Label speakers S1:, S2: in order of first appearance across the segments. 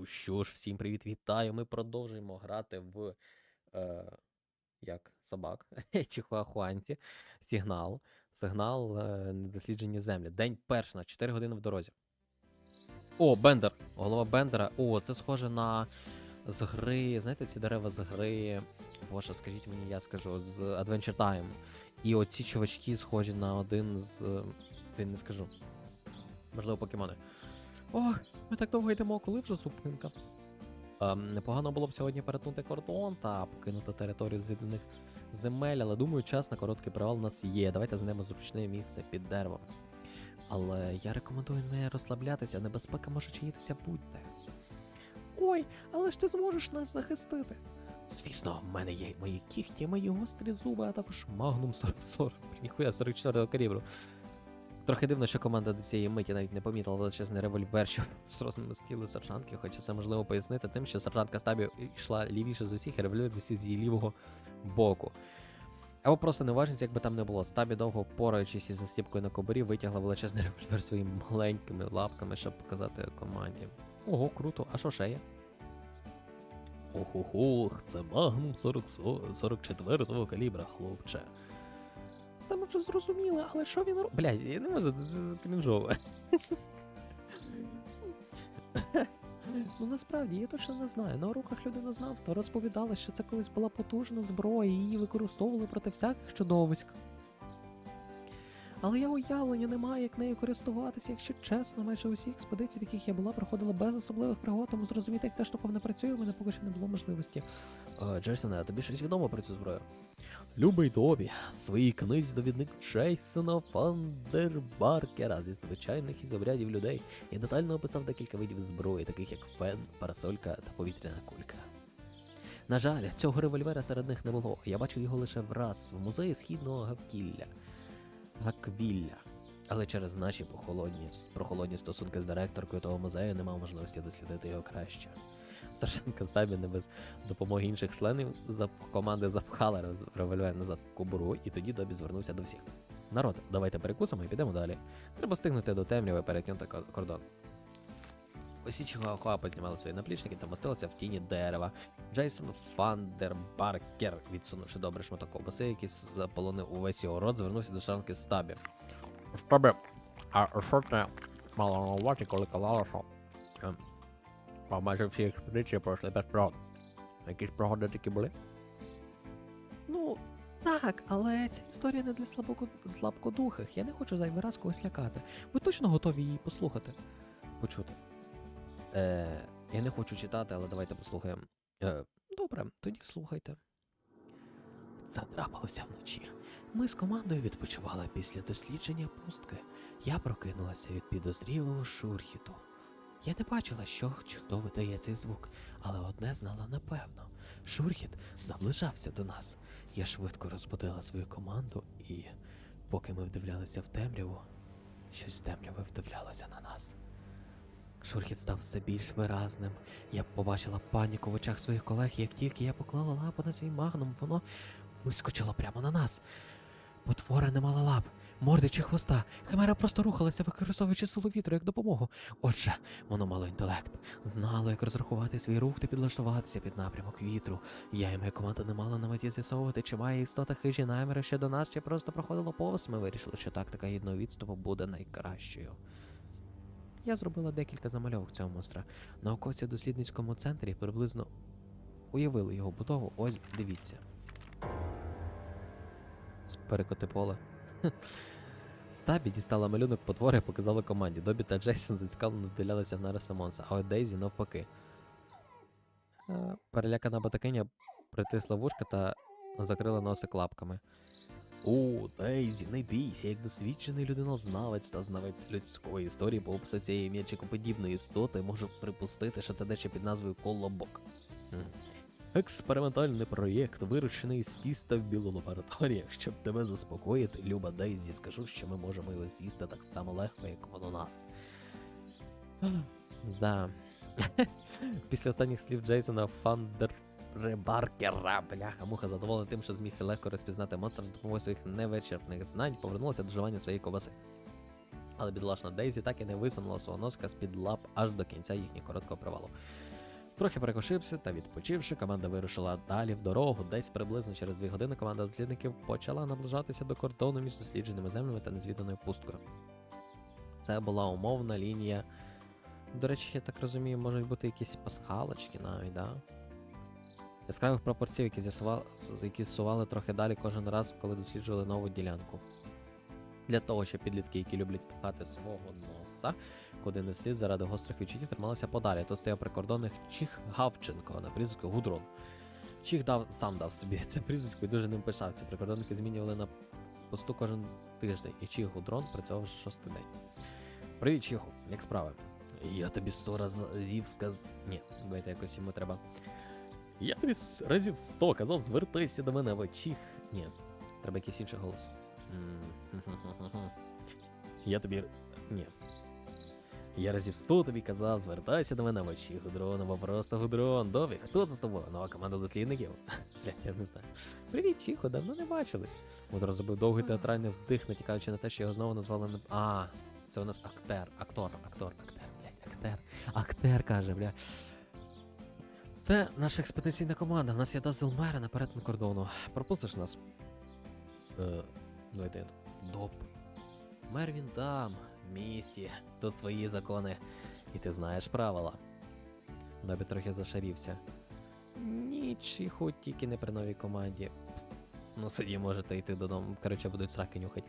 S1: Ну що ж, всім привіт, вітаю. Ми продовжуємо грати в е, як собак Чихуахуанці. Сигнал. Сигнал е, недосліджені землі. День перший на 4 години в дорозі. О, Бендер! Голова Бендера. О, це схоже на з гри. Знаєте, ці дерева з гри. Боже, скажіть мені, я скажу, з Adventure Time. І оці чувачки схожі на один з. е, Блін, не скажу. Можливо, покемони. Ох, ми так довго йдемо, коли вже зупинка. Ем, непогано було б сьогодні перетнути кордон та покинути територію звільнених земель, але думаю, час на короткий привал у нас є. Давайте знайдемо зручне місце під деревом. Але я рекомендую не розслаблятися, небезпека може чаїтися будь-де. Ой, але ж ти зможеш нас захистити. Звісно, в мене є мої кіхті, мої гострі зуби, а також магнум 40 ніхуя 44 калібру. Трохи дивно, що команда до цієї миті навіть не помітила величезний револьвер, що розмістили сержантки, хоча це можливо пояснити тим, що сержантка стабі йшла лівіше з усіх, і револьвер висів з її лівого боку. Або просто неуважність, як би там не було. Стабі довго впораючись із застіпкою на кобурі, витягла величезний револьвер своїми маленькими лапками, щоб показати команді. Ого, круто, а що ще є? Ох-ох-ох, це магнум 44-го калібра, хлопче. Це ми вже зрозуміли, але що він робить? Блядь, я не можу, крінжове. Ну насправді я точно не знаю. На уроках людинознавства розповідали, що це колись була потужна зброя, і її використовували проти всяких чудовиськ. Але я уявлення не маю, як нею користуватися, якщо чесно, майже усі експедиції, в яких я була, проходила без особливих пригод, тому зрозуміти, як ця штука не працює, у мене поки що не було можливості. Е, Джейсоне, а тобі щось відомо про цю зброю? Любий тобі, своїй книзі довідник Джейсона Фандербаркера зі звичайних ізобрядів людей. і детально описав декілька видів зброї, таких як фен, парасолька та повітряна кулька. На жаль, цього револьвера серед них не було. Я бачив його лише враз в музеї східного Гавкілля. Гаквілля. Але через наші похолодні, прохолодні стосунки з директоркою того музею не мав можливості дослідити його краще. Сержантка Стабі не без допомоги інших членів команди запхала револьвер назад в кобуру, і тоді Добі звернувся до всіх. Народ, давайте перекусимо і підемо далі. Треба стигнути до темряви перекинути ко- кордон. Усі Чихуахуа познімали свої наплічники та мостилися в тіні дерева. Джейсон Фандербаркер, відсунувши добре шматок ковбаси, який заполонив увесь його рот, звернувся до шанки Стабі. Стабі, а що ти мала на увазі, коли казала, що ем, а майже всі експедиції пройшли без пригод. Якісь пригоди такі були? Ну, так, але ця історія не для слабоко... слабкодухих. Я не хочу зайвий раз когось лякати. Ви точно готові її послухати? Почути. Е, я не хочу читати, але давайте послухаємо. Е, добре, тоді слухайте. Це трапилося вночі. Ми з командою відпочивали після дослідження пустки. Я прокинулася від підозрілого шурхіту. Я не бачила, що хто видає цей звук, але одне знала напевно. Шурхіт наближався до нас. Я швидко розбудила свою команду, і, поки ми вдивлялися в темряву, щось з темряви вдивлялося на нас. Шурхіт став все більш виразним. Я побачила паніку в очах своїх колег, як тільки я поклала лапу на свій магнум, воно вискочило прямо на нас. Потвора не мала лап, морди чи хвоста. Химера просто рухалася, використовуючи силу вітру як допомогу. Отже, воно мало інтелект, знало, як розрахувати свій рух та підлаштуватися під напрямок вітру. Я і моя команда не мала на меті з'ясовувати, чи має істота хижі наміри ще до нас, чи просто проходило повз. Ми вирішили, що тактика єдного відступу буде найкращою. Я зробила декілька замальовок цього монстра. Науковці в дослідницькому центрі приблизно уявили його будову. Ось дивіться. Перекоти поле. Стабі дістала малюнок потвори і показала команді. Добі та Джейсон зацікавлено вдивлялися в Нариса Монса, а от Дейзі навпаки. Е, Перелякана батакиня притисла вушка та закрила носик лапками. О, Дейзі, не бійся, як досвідчений людинознавець та знавець людської історії по опису цієї м'ячикоподібної істоти можу припустити, що це дещо під назвою колобок. Експериментальний проєкт, виручений з тіста в білу лабораторіях. Щоб тебе заспокоїти, Люба Дейзі, скажу, що ми можемо його з'їсти так само легко, як воно нас. Да. Після останніх слів Джейсона Фандер Ребаркера, бляха, муха задоволена тим, що зміг легко розпізнати монстр з допомогою своїх невичерпних знань, повернулася до жування своєї ковбаси. Але бідолашна Дейзі так і не висунула свого носка з-під лап аж до кінця їхнього короткого привалу. Трохи перекошився та відпочивши, команда вирушила далі в дорогу. Десь приблизно через дві години команда дослідників почала наближатися до кордону між дослідженими землями та незвіданою пусткою. Це була умовна лінія. До речі, я так розумію, можуть бути якісь пасхалочки навіть, да? Яскравих пропорцій, які з'ясували, які зсували трохи далі кожен раз, коли досліджували нову ділянку. Для того, щоб підлітки, які люблять пхати свого носа, куди не слід заради гострих відчуттів, трималися подалі. Тут стояв прикордонних Чіх Гавченко на прізвисько Гудрон. Чіх дав, сам дав собі це прізвисько і дуже ним пишався. Прикордонники змінювали на посту кожен тиждень, і Чіх Гудрон працював вже шостий день. Привіт, Чіху, як справи? Я тобі сто разів сказ... Ні, давайте якось йому треба. Я тобі разів сто казав, звертайся до мене в Чіх. Ні, треба якийсь інший голос. Я тобі. Ні. Я разів сто тобі казав, звертайся до мене в очі Гудрон, або просто Гудрон. Добі, хто це з тобою? Нова команда дослідників? Бля, я не знаю. Привіт, Чіхо, давно не бачились. Гудро зробив довгий театральний вдих, натякаючи на те, що його знову назвали не. А, це у нас актер, актор, актор, актер, блядь, актер. Актер каже, бля. Це наша експедиційна команда. У нас є дозвіл мера наперед на кордону. Пропустиш нас? Е, давайте. Доп. Мер він там, в місті. Тут свої закони. І ти знаєш правила. Добі трохи зашарівся. Нічиху, тільки не при новій команді. Ну, тоді можете йти додому. Коротше, будуть сраки нюхать.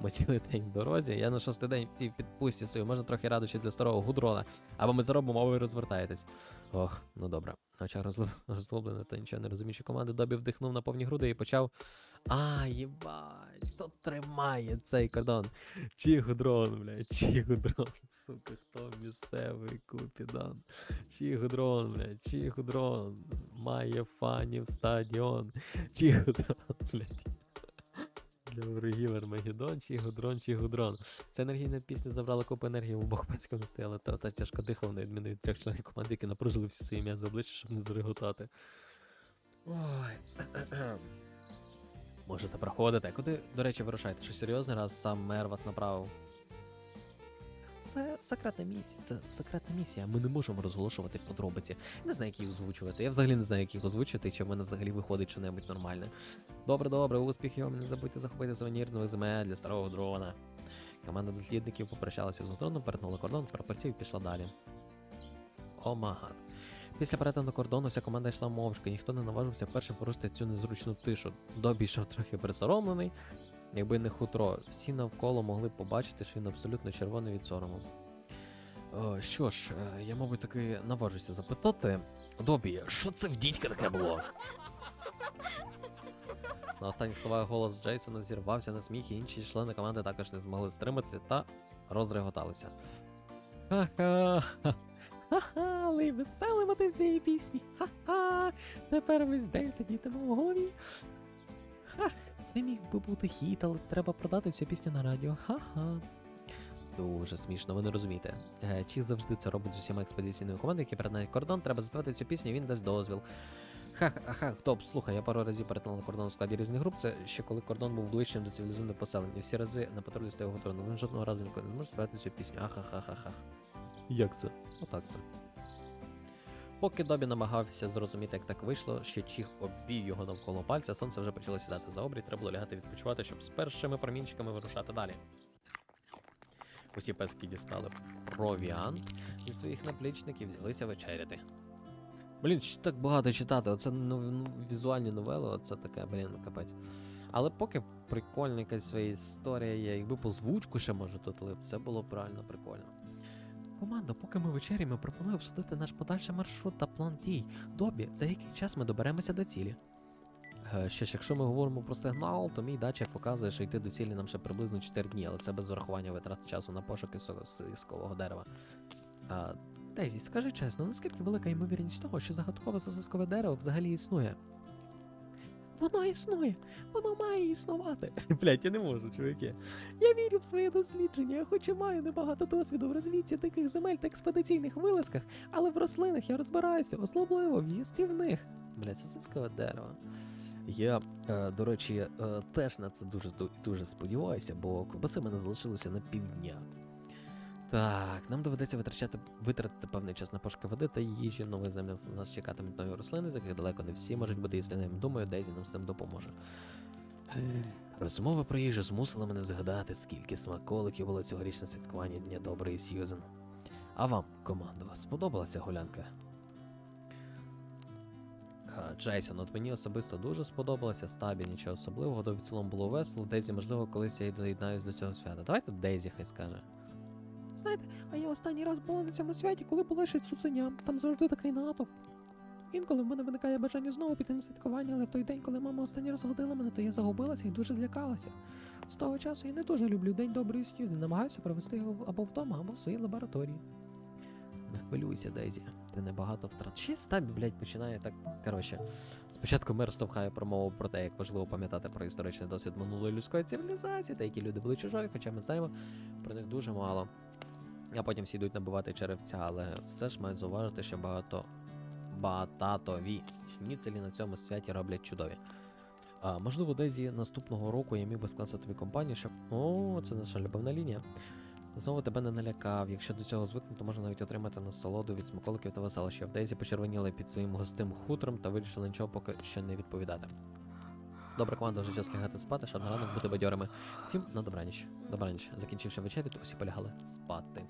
S1: Ми цілий день в дорозі. Я на шостий день в підпусті стою. Можна трохи радощі для старого гудрона. Або ми заробимо, а ви розвертаєтесь. Ох, ну добре. На очах розлоблена та нічого не розуміючи команди, Добі вдихнув на повні груди і почав. А, їбать, хто тримає цей кордон? Чи гудрон, бля, чи сука, хто місцевий купідан? Чи гудрон, бля, чи має фанів стадіон, чи гудрон, блядь. Для ворогів Армагеддон, чи гудрон, чи. Ця енергійна пісня забрала купу енергії в обох пацьків стояла, та, та тяжко дихав на відміну від трьох членів команди, які напружили всі свої м'язи обличчя, щоб не зареготати. Ой. Можете проходити. Куди, до речі, вирушаєте? Що серйозно, раз сам мер вас направив? Це секретна місія. Це секретна місія. Ми не можемо розголошувати подробиці. Не знаю, як їх озвучувати. Я взагалі не знаю, як їх озвучити, чи в мене взагалі виходить що-небудь нормальне. Добре, добре, успіхів. Не забудьте захопити сувенір з нових земель для старого дрона. Команда дослідників попрощалася з дроном, перетнула кордон, прапорців і пішла далі. О магад. Після перетину кордону вся команда йшла мовчки, ніхто не наважився першим порушити цю незручну тишу. Добі йшов трохи присоромлений, якби не хутро. Всі навколо могли побачити, що він абсолютно червоний від сорому. О, що ж, е, я, мабуть, таки наважуся запитати. Добі, що це в дідька таке було? На останніх словах голос Джейсона зірвався на сміх, і інші члени команди також не змогли стриматися та розреготалися. Ха-ха! Ха-ха, але й веселий мотив цієї пісні. Ха-ха! Тепер весь день сидітиме в голові. Хах, це міг би бути хіт, але треба продати цю пісню на радіо. Ха-ха. Дуже смішно, ви не розумієте. Е, Чіх завжди це робить з усіма експедиційними командами, які перетинають кордон, треба заспівати цю пісню, він дасть дозвіл. Хах, ха, топ, слухай, я пару разів перетинала кордон у складі різних груп. Це ще коли кордон був ближчим до цивілізованого поселення. Всі рази на патрулі стояв готовий, але жодного разу ніколи не зможе співати цю пісню. Ахахахахах. Як це? Отак це. Поки Добі намагався зрозуміти, як так вийшло, що Чіх обвів його навколо пальця, сонце вже почало сідати за обрій, треба було лягати відпочивати, щоб з першими промінчиками вирушати далі. Усі пески дістали провіант зі своїх наплічників, взялися вечеряти. Блін, так багато читати, оце ну, ну, візуальні новели, оце таке, блін, капець. Але поки прикольна якась своя історія є, якби по звучку ще може тут лип, це було б реально прикольно. Команда, поки ми вечеряємо, пропоную обсудити наш подальший маршрут та план дій. Добі, за який час ми доберемося до цілі? Е, Що ж, якщо ми говоримо про сигнал, то мій датчик показує, що йти до цілі нам ще приблизно 4 дні, але це без врахування витрат часу на пошуки сискового дерева. А, Дейзі, скажи чесно, наскільки велика ймовірність того, що загадкове сосискове дерево взагалі існує? Воно існує, воно має існувати. Блять, я не можу, чуваки. Я вірю в своє дослідження, хоч і маю небагато досвіду в розвідці диких земель та експедиційних вилазках, але в рослинах я розбираюся, особливо в їстівних. Блять, сосискове дерево. Я, е, до речі, е, теж на це дуже дуже сподіваюся, бо ковбаси мене залишилося на півдня. Так, нам доведеться витрачати витратити певний час на пошуки води та їжі. Нової землі нас чекатимуть нові рослини, з яких далеко не всі можуть бути істинними. Думаю, Дейзі нам з тим допоможе. Розмова про їжу змусила мене згадати, скільки смаколиків було цьогоріч на святкуванні Дня Доброї Сьюзен. А вам, командо, сподобалася гулянка? А, Джейсон, от мені особисто дуже сподобалося, стабі нічого особливого, до в цілому було весело. Дейзі, можливо, колись я й доєднаюсь до цього свята. Давайте Дейзі хай скаже. Знаєте, а я останній раз була на цьому святі, коли була ще цуценям. Там завжди такий натовп. Інколи в мене виникає бажання знову піти на святкування, але в той день, коли мама останній раз водила мене, то я загубилася і дуже злякалася. З того часу я не дуже люблю День доброї Сьюзи, намагаюся провести його або вдома, або в своїй лабораторії. Не хвилюйся, Дейзі. Ти небагато втрат. Ще стабі, блядь, починає так. Коротше, спочатку мер штовхає промову про те, як важливо пам'ятати про історичний досвід минулої людської цивілізації, та які люди були чужої, хоча ми знаємо про них дуже мало. А потім всі йдуть набивати черевця, але все ж мають зауважити, що багато бататові шніцелі на цьому святі роблять чудові. А, можливо, Дезі наступного року я міг би скласти тобі компанію, щоб. О, це наша любовна лінія. Знову тебе не налякав. Якщо до цього звикнути, то можна навіть отримати насолоду від смаколиків та веселощів. Дезі почервоніли під своїм густим хутром та вирішили нічого поки що не відповідати. Добра команда вже час лягати спати, щоб на ранок бути бадьорими. Всім на добраніч. Добраніч. Закінчивши вечерю, то усі полягали спати.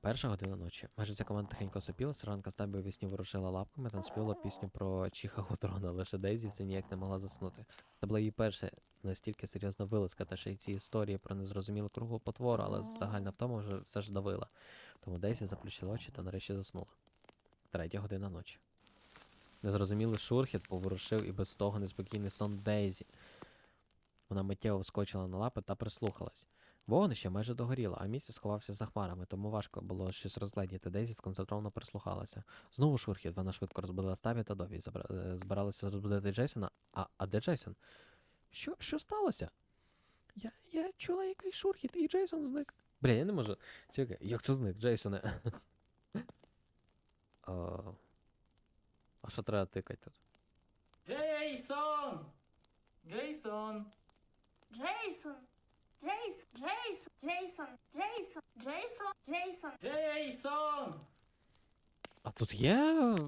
S1: Перша година ночі. Майже вся команда тихенько сопіла, сержантка стабі вісні ворушила лапками та співала пісню про Чіха Гутрона, лише Дейзі все ніяк не могла заснути. Це була її перша настільки серйозна вилазка, та ще й ці історії про незрозумілу кругу потвору, але загальна втома вже все ж давила. Тому Дейзі заплющила очі та нарешті заснула. Третя година ночі. Незрозумілий шурхіт поворушив і без того неспокійний сон Дейзі. Вона миттєво вскочила на лапи та прислухалась. Вогнище майже догоріло, а місяць сховався за хмарами, тому важко було щось розгледіти. Дейзі сконцентровано прислухалася. Знову шурхіт, вона швидко розбудила Стабі та Добі. Е, Збиралася розбудити Джейсона. А, а де Джейсон? Що, що сталося? Я, я чула якийсь шурхіт, і Джейсон зник. Бля, я не можу. Чекай, як це зник, Джейсоне? А що треба тикати тут?
S2: Джейсон! Джейсон!
S3: Джейсон! Джейс, Джейсон, Джейсон, Джейсон, Джейсон. Джейсон!
S1: А тут є.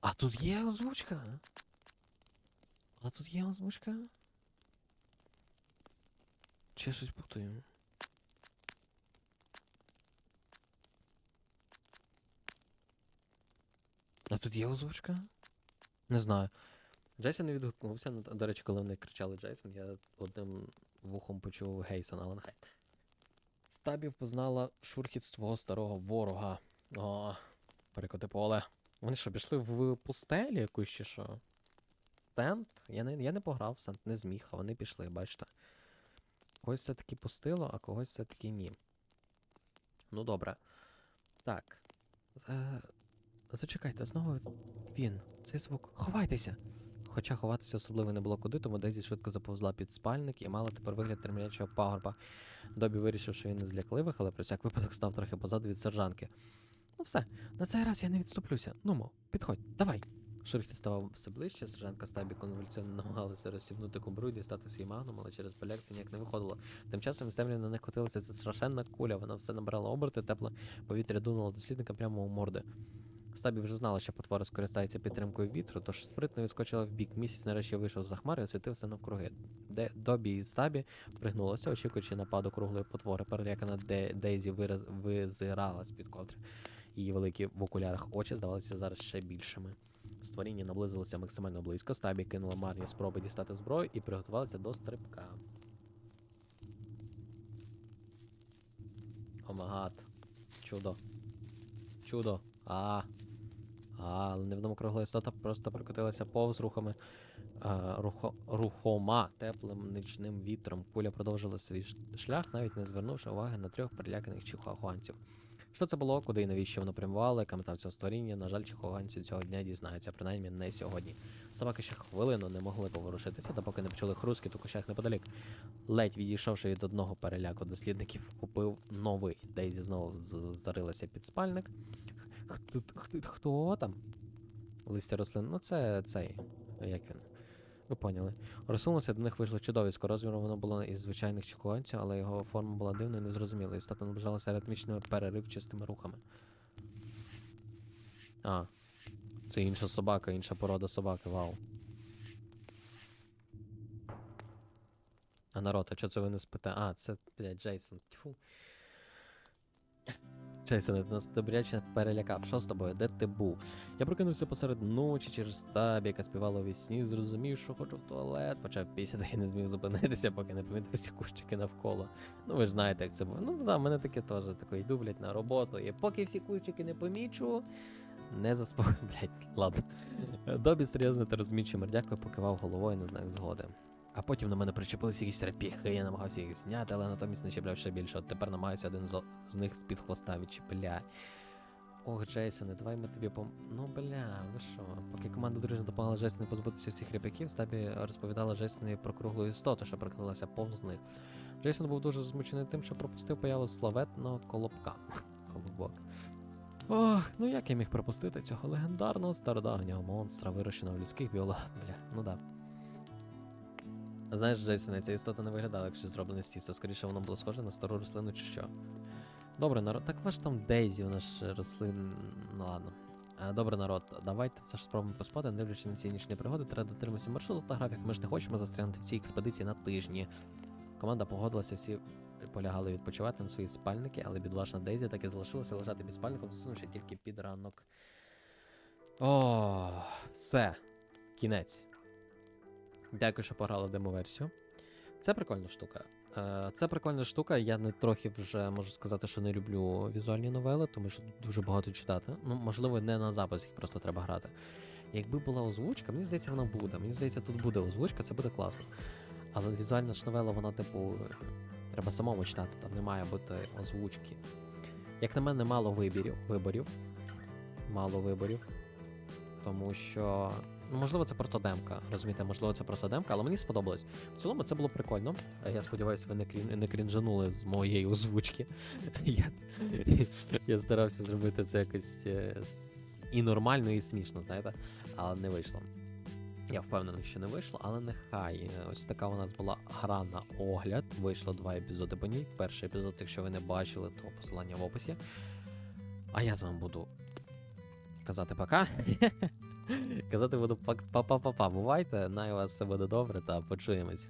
S1: А тут є озвучка. А тут є озвучка. Чи щось путаємо? Тут є озвучка? Не знаю. Джейсон не відгукнувся. ну, До речі, коли вони кричали Джейсон, я одним вухом почув Гейсон, але нехай. Стабі впознала шурхіт свого старого ворога. О, перекоти поле. Вони що, пішли в пустелі якусь чи що? Сент? Я не, я не пограв в Сент, не зміг, а вони пішли, бачите. Когось все-таки пустило, а когось все-таки ні. Ну добре. Так. Зачекайте, знову він. Цей звук. Ховайтеся! Хоча ховатися особливо не було куди, тому Дезі швидко заповзла під спальник і мала тепер вигляд термінячого пагорба. Добі вирішив, що він не з лякливих, але про всяк випадок став трохи позаду від сержанки. Ну все, на цей раз я не відступлюся. Нумо, підходь, давай. Шурхіт ставав все ближче, сержантка стабі конвульсивно намагалася розсівнути кобру і дістати свій магнум, але через поляк це ніяк не виходило. Тим часом з темряви на них котилася ця страшенна куля, вона все набирала оберти, тепле повітря дунуло дослідника прямо у морди. Стабі вже знала, що потвора скористається підтримкою вітру, тож спритно відскочила в бік. Місяць нарешті вийшов за хмари і освітився навкруги. Де Добі і Стабі пригнулася, очікуючи нападу круглої потвори. Перелякана Де Дейзі вираз... визирала з-під ковдри. Її великі в окулярах очі здавалися зараз ще більшими. Створіння наблизилося максимально близько. Стабі кинула марні спроби дістати зброю і приготувалася до стрибка. Омагат. Чудо. Чудо. А. А, але невідомо істота просто прокотилася повз рухами а, рухо, рухома теплим нічним вітром. Куля продовжила свій шлях, навіть не звернувши уваги на трьох переляканих чихуахуанців. Що це було, куди і навіщо воно прямувало, яка мета цього створіння, на жаль, чихуахуанці цього дня дізнаються, принаймні не сьогодні. Собаки ще хвилину не могли поворушитися, допоки не почули хрускіт у кущах неподалік. Ледь відійшовши від одного переляку дослідників, купив новий. Дейзі знову зарилася під спальник. Хто, там? Листя рослин. Ну, це цей. Як він? Ви поняли. Розсунулося, до них вийшло чудовисько. Розміром воно було із звичайних чоконців, але його форма була дивною і незрозумілою. і Статно наближалася ритмічними переривчастими рухами. А. Це інша собака, інша порода собаки, вау. А народ, а чого це ви не спите? А, це, блядь, Джейсон. Тьфу. Джейсон, ти нас добряче перелякав. Що з тобою? Де ти був? Я прокинувся посеред ночі через табі, яка співала у вісні, зрозумів, що хочу в туалет, почав пісяти і не зміг зупинитися, поки не помітив всі кущики навколо. Ну ви ж знаєте, як це було. Ну да, мене таке теж таке йду, блядь, на роботу. І поки всі кущики не помічу, не заспок... Блядь, ладно. Добі серйозно та розмічив дякую, покивав головою на знак згоди. А потім на мене причепилися якісь репіхи, я намагався їх зняти, але натомість не чіпляв ще більше. От тепер намагаюся один з, них з-під хвоста відчіпляти. Ох, Джейсоне, давай ми тобі пом... Ну бля, ви що? Поки команда дружно допомагала Джейсону позбутися всіх ріпаків, Стабі розповідала Джейсонові про круглу істоту, що прокинулася повз них. Джейсон був дуже змучений тим, що пропустив появу славетного колобка. Колобок. Ох, ну як я міг пропустити цього легендарного стародавнього монстра, вирощеного в людських біолах. Бля, ну да. Знаєш, Джейсоне, ця істота не виглядала, як щось зроблене з тіста. Скоріше воно було схоже на стару рослину чи що. Добре, народ. Так ваш там Дейзі, вона ж рослин. Ну ладно. Е, Добре, народ, давайте все ж спробуємо поспати, дивлячись на ці нічні пригоди, треба дотриматися маршруту та графік. Ми ж не хочемо застрягнути в цій експедиції на тижні. Команда погодилася, всі полягали відпочивати на свої спальники, але бідолашна Дейзі так і залишилася лежати під спальником, засунувши тільки під ранок. О, все. Кінець. Дякую, що пограли демо-версію. Це прикольна штука. Е, Це прикольна штука. Я не трохи вже можу сказати, що не люблю візуальні новели, тому що дуже багато читати. Ну, можливо, не на запис, їх просто треба грати. Якби була озвучка, мені здається, вона буде. Мені здається, тут буде озвучка, це буде класно. Але візуальна ж новела, вона, типу, треба самому читати, там не має бути озвучки. Як на мене, мало вибірів, виборів. Мало виборів. Тому що. Можливо, це просто демка. Розумієте, можливо, це просто демка, але мені сподобалось. В цілому це було прикольно. Е, Я сподіваюся, ви не, крін... не крінжанули з моєї озвучки. Я... Я старався зробити це якось е, і нормально, і смішно, знаєте, але не вийшло. Я впевнений, що не вийшло, але нехай. Ось така у нас була гра на огляд. Вийшло два епізоди по ній. Перший епізод, якщо ви не бачили, то посилання в описі. А я з вами буду казати пока. Казати буду пак- па-па-па-па. Бувайте, най у вас все буде добре та почуємось.